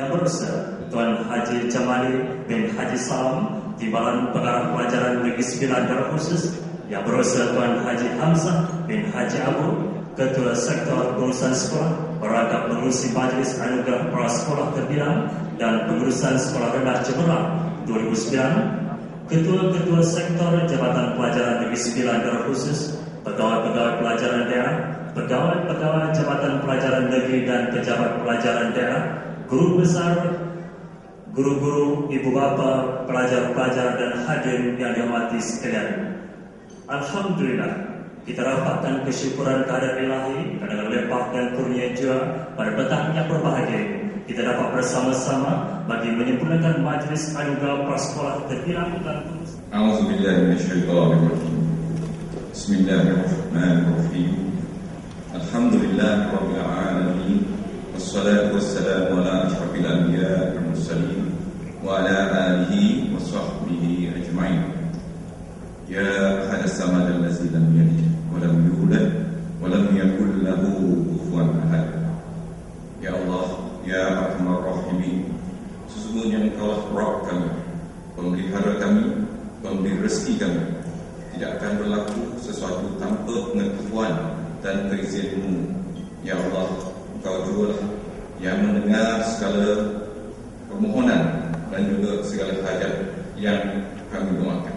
Yang berusaha Tuan Haji Jamali bin Haji Salam Timbalan Pengarah Pelajaran Negeri Sembilan Darul Yang berusaha Tuan Haji Hamzah bin Haji Abu Ketua Sektor Pengurusan Sekolah Beragam Pengurusi Majlis Anugerah Prasekolah Terbilang Dan Pengurusan Sekolah Rendah Cemerlang 2009 Ketua-Ketua Sektor Jabatan Pelajaran Negeri Sembilan Darul Khusus Pegawai-pegawai pelajaran daerah Pegawai-pegawai Jabatan Pelajaran Negeri dan Pejabat Pelajaran Daerah Guru besar Guru-guru, ibu bapa, pelajar-pelajar dan hadir yang dihormati sekalian Alhamdulillah kita dapatkan kesyukuran kehadiran ilahi dengan lepah dan kurnia juga pada petang yang berbahagia kita dapat bersama-sama bagi menyempurnakan majlis anugerah prasekolah terbilang dan terus. A'udzubillahiminasyaitanirrajim. Bismillahirrahmanirrahim. Alhamdulillahirabbil alamin. Wassalatu wassalamu ala alihi wa sahbihi ajma'in. Ya ahad as-samad allazi lam yalid wa lam yulad wa lam yakul lahu kufuwan ahad. Ya Allah, Ya Arhamar Rahimin Sesungguhnya engkau Rabb kami Pemelihara kami Pemberi rezeki kami Tidak akan berlaku sesuatu tanpa pengetahuan dan keizinmu Ya Allah Engkau jualah yang mendengar segala permohonan dan juga segala hajat yang kami doakan.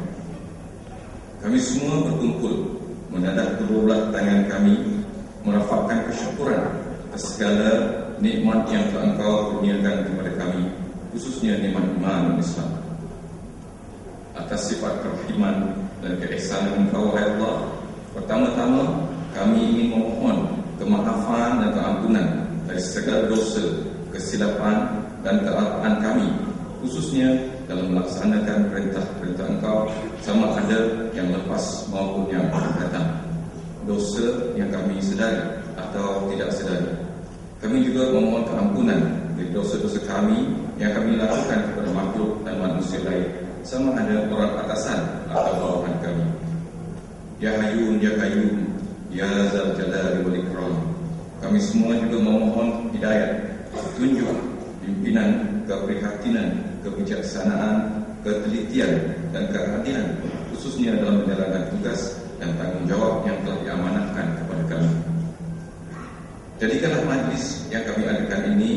Kami semua berkumpul menadah kedua tangan kami merafakkan kesyukuran atas segala nikmat yang telah engkau kurniakan kepada kami khususnya nikmat iman dan Islam atas sifat kerahiman dan keihsanan engkau wahai Allah pertama-tama kami ingin memohon kemaafan dan keampunan dari segala dosa kesilapan dan kealpaan kami khususnya dalam melaksanakan perintah-perintah engkau sama ada yang lepas maupun yang akan datang dosa yang kami sedari atau tidak sedari kami juga memohon keampunan dari dosa-dosa kami yang kami lakukan kepada makhluk dan manusia lain sama ada orang atasan atau bawahan kami. Ya Hayyun, Ya Qayyum, Ya Zal Jalali wal Ikram. Kami semua juga memohon hidayah, tunjuk, pimpinan, keprihatinan, kebijaksanaan, ketelitian dan kehadiran khususnya dalam menjalankan tugas dan tanggungjawab yang telah diamanahkan kepada kami. Jadikanlah majlis yang kami adakan ini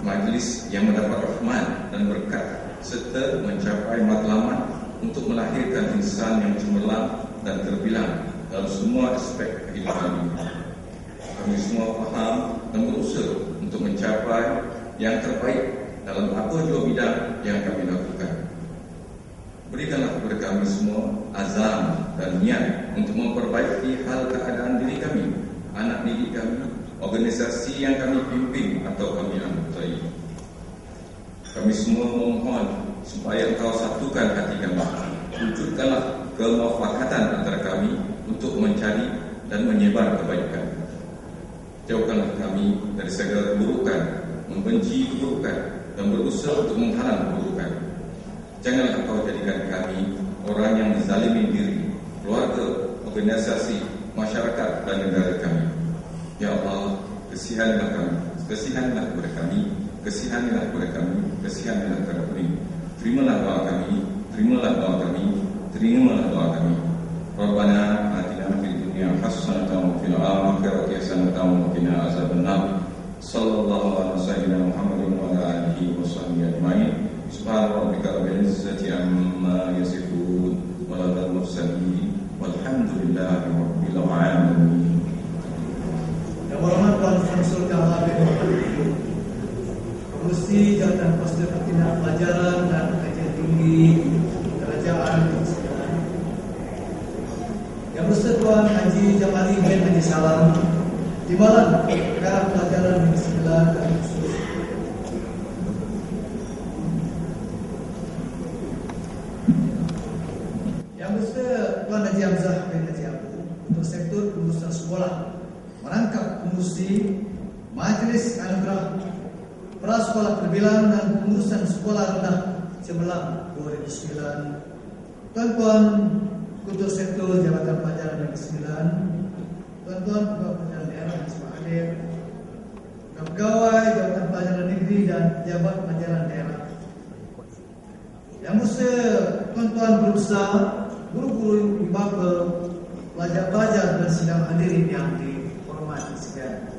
majlis yang mendapat rahmat dan berkat serta mencapai matlamat untuk melahirkan insan yang cemerlang dan terbilang dalam semua aspek kehidupan ini. Kami semua faham dan berusaha untuk mencapai yang terbaik dalam apa jua bidang yang kami lakukan. Berikanlah kepada kami semua azam dan niat untuk memperbaiki hal keadaan diri kami, anak didik kami, organisasi yang kami pimpin atau kami anggotai. Kami semua memohon supaya engkau satukan hati kami. Wujudkanlah kemufakatan antara kami untuk mencari dan menyebar kebaikan. Jauhkanlah kami dari segala keburukan, membenci keburukan dan berusaha untuk menghalang keburukan. Janganlah engkau jadikan kami orang yang menzalimi diri, keluarga, organisasi, masyarakat dan negara kami. Ya Allah, kesihanlah kami, kesihanlah kepada kami, kesihanlah kepada kami, kesihanlah kepada kami. Terimalah doa kami, terimalah doa kami, terimalah doa kami. Rabbana fil akhirati hasanatan wa qina azabannar. Sallallahu alaihi wasallam Muhammadin wa ala alihi wa sahbihi ajma'in. Subhana rabbika rabbil izzati amma yasifun wa la mursalin walhamdulillahi rabbil alamin. Yang Tuan Samsul Kamal bin Pengurusi Jabatan Pasir Pertindak Pelajaran dan Kajian Tinggi Kerajaan Yang Tuan Haji Jamali bin Haji Salam. Timbalan Perkara Pelajaran dan Khusus Yang bersama Tuan Haji Hamzah bin Haji Abu Untuk Sektor Pengurusan Sekolah merangkap pengurusi Majlis Anugerah Prasekolah Perbilang dan Pengurusan Sekolah Rendah Cemerlang 2009 Tuan-tuan Ketua Sektor Jabatan Pelajaran Negeri Sembilan Tuan-tuan Pegawai Pelajaran Daerah yang semua hadir Pegawai Jabatan Pelajaran Negeri dan jabat pelajaran daerah. Yang mesti tuan-tuan berusaha, guru-guru, bapa, pelajar-pelajar dan sidang hadirin yang dihormati sekalian.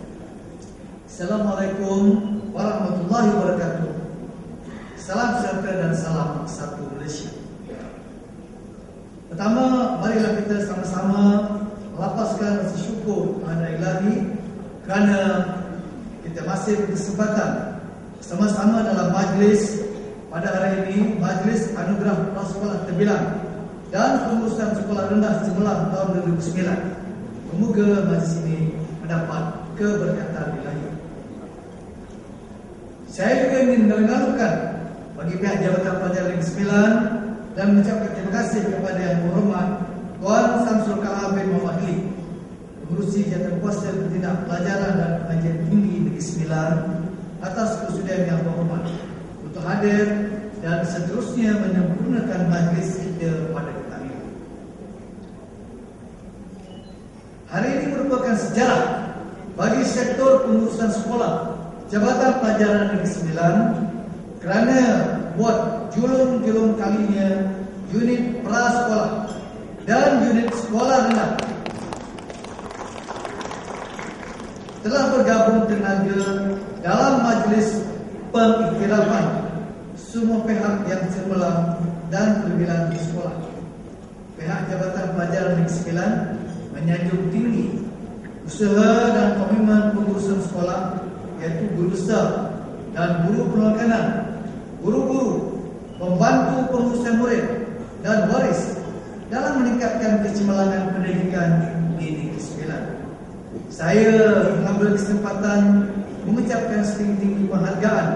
Assalamualaikum warahmatullahi wabarakatuh. Salam sejahtera dan salam satu Malaysia. Pertama, marilah kita sama-sama melapaskan rasa syukur kepada Ilahi kerana kita masih berkesempatan sama-sama dalam majlis pada hari ini majlis anugerah prasekolah terbilang dan pengurusan sekolah rendah cemerlang tahun 2009. Semoga majlis ini mendapat keberkatan ilahi. Saya juga ingin mengalukan bagi pihak Jabatan Pelajar Negeri Sembilan dan mengucapkan terima kasih kepada Yang Berhormat Tuan Samsul Kalam bin Muhammad Lee mengurusi jatuh kuasa bertindak pelajaran dan pengajian tinggi Negeri Sembilan atas kesudian yang berhormat untuk hadir dan seterusnya menyempurnakan majlis kita pada petang ini. Hari ini merupakan sejarah bagi sektor pengurusan sekolah Jabatan Pelajaran Negeri Sembilan kerana buat julung-julung kalinya unit prasekolah dan unit sekolah rendah telah bergabung tenaga dalam majlis pengiktirafan semua pihak yang cemerlang dan perbilan di sekolah. Pihak Jabatan Pelajaran Negeri Sembilan menyanjung tinggi usaha dan komitmen pengurusan sekolah iaitu guru besar dan guru penelakanan, guru-guru, membantu pengurusan murid dan waris dalam meningkatkan kecemerlangan pendidikan di Negeri. Saya mengambil kesempatan mengucapkan setinggi-tinggi penghargaan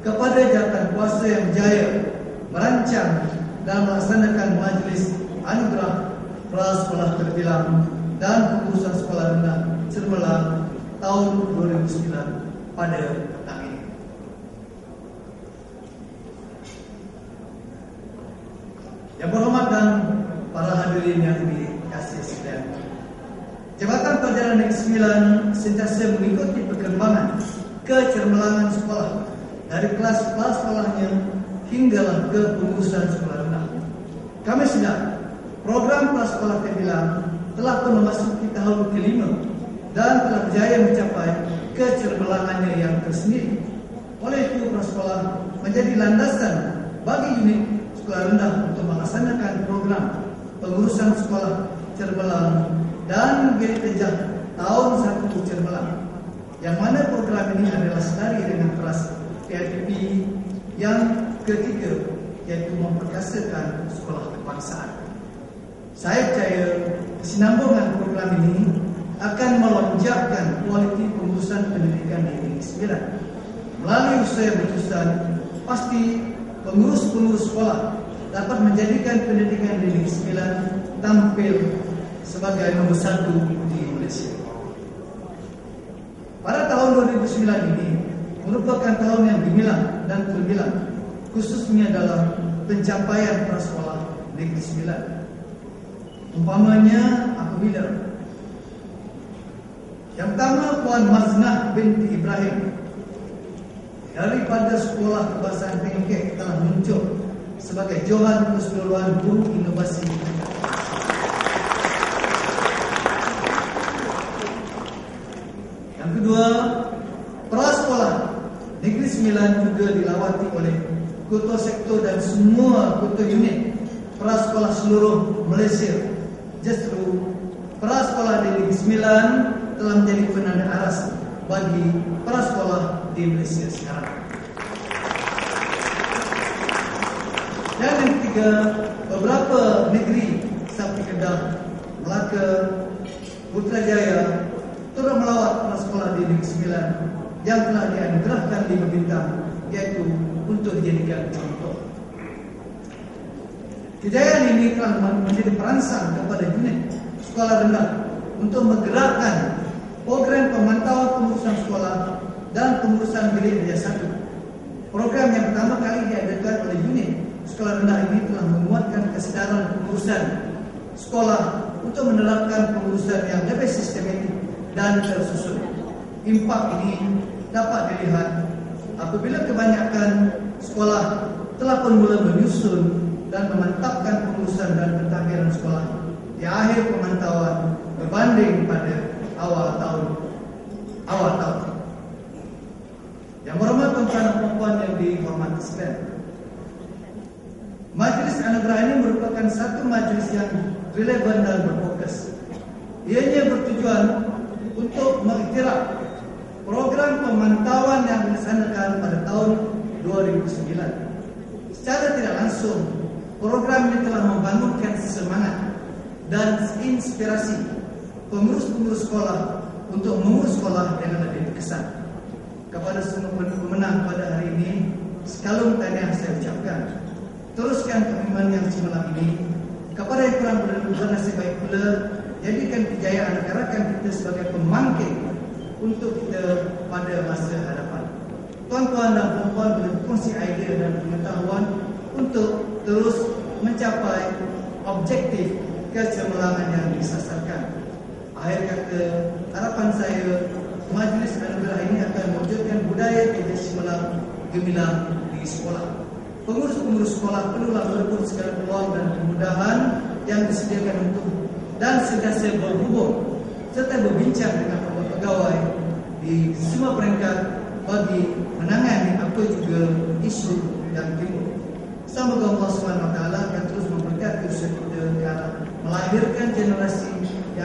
kepada jawatan kuasa yang berjaya merancang dan melaksanakan majlis anugerah prasekolah terbilang dan pengurusan sekolah rendah cemerlang tahun 2009 pada Yang berhormat dan para hadirin yang dikasih sekalian. Jabatan Pelajaran Negeri Sembilan sentiasa mengikuti perkembangan kecermelangan sekolah dari kelas-kelas sekolahnya hinggalah ke pengurusan sekolah rendah. Kami sedar program prasekolah terbilang telah pun memasuki tahun kelima dan telah berjaya mencapai kecermelangannya yang tersendiri. Oleh itu prasekolah menjadi landasan bagi unit sekolah rendah untuk melaksanakan program pengurusan sekolah cermelang dan gereja tahun satu cermelang. Yang mana program ini adalah setari dengan kelas PIPP yang ketiga iaitu memperkasakan sekolah kebangsaan. Saya percaya kesinambungan program ini akan melonjakkan kualiti pengurusan pendidikan di Negeri Sembilan. Melalui usaha berterusan, pasti pengurus-pengurus sekolah dapat menjadikan pendidikan di Negeri Sembilan tampil sebagai nombor satu di Malaysia. Pada tahun 2009 ini merupakan tahun yang gemilang dan terbilang khususnya dalam pencapaian prasekolah Negeri Sembilan. Umpamanya apabila yang pertama Puan Maznah binti Ibrahim daripada sekolah kebangsaan Pengkek telah muncul sebagai Johan Keseluruhan Guru Inovasi Yang kedua, prasekolah Negeri Sembilan juga dilawati oleh ketua sektor dan semua ketua unit prasekolah seluruh Malaysia. Justru prasekolah di Negeri Sembilan telah menjadi penanda aras bagi prasekolah di Malaysia sekarang. Dan yang ketiga, beberapa negeri seperti Kedah, Melaka, Putrajaya turut melawat prasekolah di Negeri Sembilan yang telah dianugerahkan lima bintang iaitu untuk dijadikan contoh. Kejayaan ini telah menjadi perangsang kepada unit sekolah rendah untuk menggerakkan program pemantauan pengurusan sekolah dan pengurusan bilik kerja satu. Program yang pertama kali diadakan oleh unit sekolah rendah ini telah menguatkan kesedaran pengurusan sekolah untuk menerapkan pengurusan yang lebih sistematik dan tersusun. Impak ini dapat dilihat apabila kebanyakan sekolah telah pun mula menyusun dan memantapkan pengurusan dan pentadbiran sekolah di akhir pemantauan berbanding pada awal tahun awal tahun. Yang berhormat tuan-tuan dan puan yang dihormati sekalian. Majlis anugerah ini merupakan satu majlis yang relevan dan berfokus. Ianya bertujuan untuk mengiktiraf program pemantauan yang dilaksanakan pada tahun 2009. Secara tidak langsung, program ini telah membangunkan semangat dan inspirasi pengurus-pengurus sekolah untuk mengurus sekolah dengan lebih berkesan. Kepada semua pemenang pada hari ini, sekalung tanya saya ucapkan. Teruskan kemimpinan yang semalam ini. Kepada yang kurang bernasib baik pula, jadikan kejayaan rakan kita sebagai pemangkin untuk kita pada masa hadapan. Tuan-tuan dan puan-puan boleh berkongsi idea dan pengetahuan untuk terus mencapai objektif kecemerlangan yang disasarkan. Akhir kata, harapan saya majlis anugerah ini akan mewujudkan budaya kerja semalam gemilang di sekolah. Pengurus-pengurus sekolah perlulah merebut segala peluang dan kemudahan yang disediakan untuk dan sentiasa berhubung serta berbincang dengan pegawai di semua peringkat bagi menangani apa juga isu yang timbul. Semoga Allah SWT akan terus memberkati usaha kita ke melahirkan generasi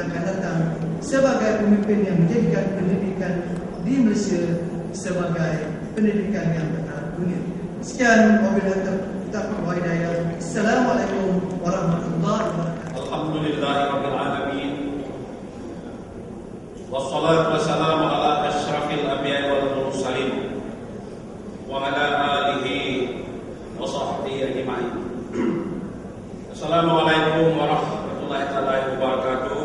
akan datang sebagai pemimpin yang menjadikan pendidikan di Malaysia sebagai pendidikan yang bertaraf dunia. Sekian wabillahi taufiq wal hidayah. Assalamualaikum warahmatullahi wabarakatuh. Alhamdulillahirabbil alamin. Wassalatu wassalamu ala asyrafil anbiya'i wal mursalin wa ala alihi wa sahbihi ajma'in. Assalamualaikum warahmatullahi wabarakatuh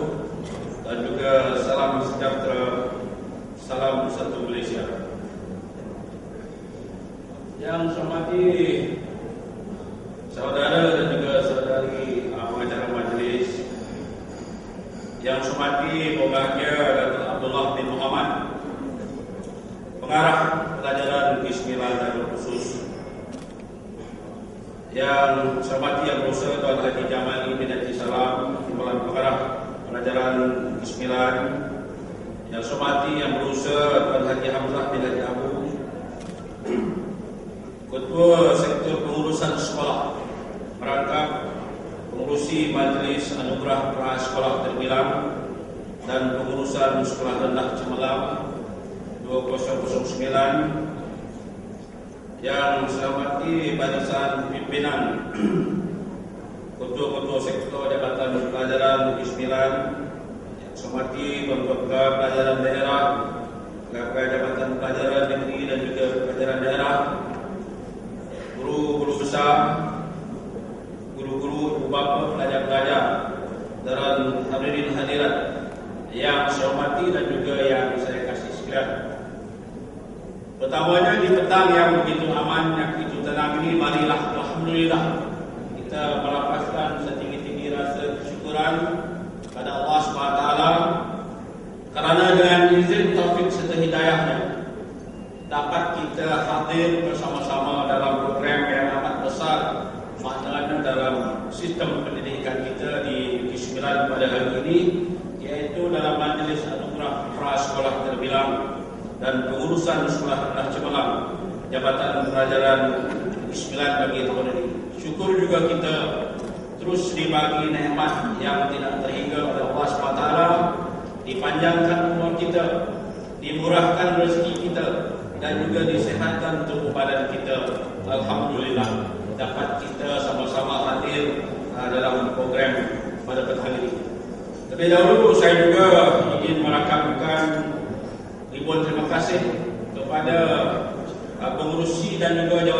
dan juga salam sejahtera salam satu Malaysia. Yang saya hormati saudara dan juga saudari uh, pengacara majlis. Yang saya hormati berbahagia Datuk Abdullah bin Muhammad pengarah pelajaran Bismillah dan khusus. Yang saya hormati yang berusaha Tuan Haji Jamali bin Haji Salam Timbalan Pengarah Pelajaran Bismillah. Yang saya hormati yang berusaha Tuan Haji Hamzah bin Haji Abu Ketua Sektor Pengurusan Sekolah Merangkap Pengurusi Majlis Anugerah Pra Sekolah Terbilang Dan Pengurusan Sekolah Rendah Cemerlang 2009 Yang saya hormati barisan pimpinan Ketua-ketua Sektor Jabatan Pelajaran Negeri Sembilan Yang saya hormati Ketua Pelajaran Daerah Ketua Jabatan Pelajaran Negeri dan juga Pelajaran Daerah guru-guru besar, bapa, pelajar-pelajar dan hadirin hadirat yang saya hormati dan juga yang saya kasih sekalian. Pertamanya di petang yang begitu aman, yang begitu tenang ini, marilah Alhamdulillah kita melapaskan setinggi-tinggi rasa kesyukuran pada Allah SWT kerana dengan izin taufik serta hidayahnya dapat kita hadir bersama-sama dalam program yang amat besar maknanya dalam sistem pendidikan kita di Negeri Sembilan pada hari ini iaitu dalam majlis anugerah pra sekolah terbilang dan pengurusan sekolah rendah cemerlang Jabatan Pelajaran Negeri Sembilan bagi tahun ini. Syukur juga kita terus dibagi nikmat yang tidak terhingga oleh Allah SWT dipanjangkan umur kita dimurahkan rezeki kita dan juga disehatkan tubuh badan kita. Alhamdulillah dapat kita sama-sama hadir uh, dalam program pada petang ini. Terlebih dahulu saya juga ingin merakamkan ribuan terima kasih kepada uh, pengurusi dan juga jawatan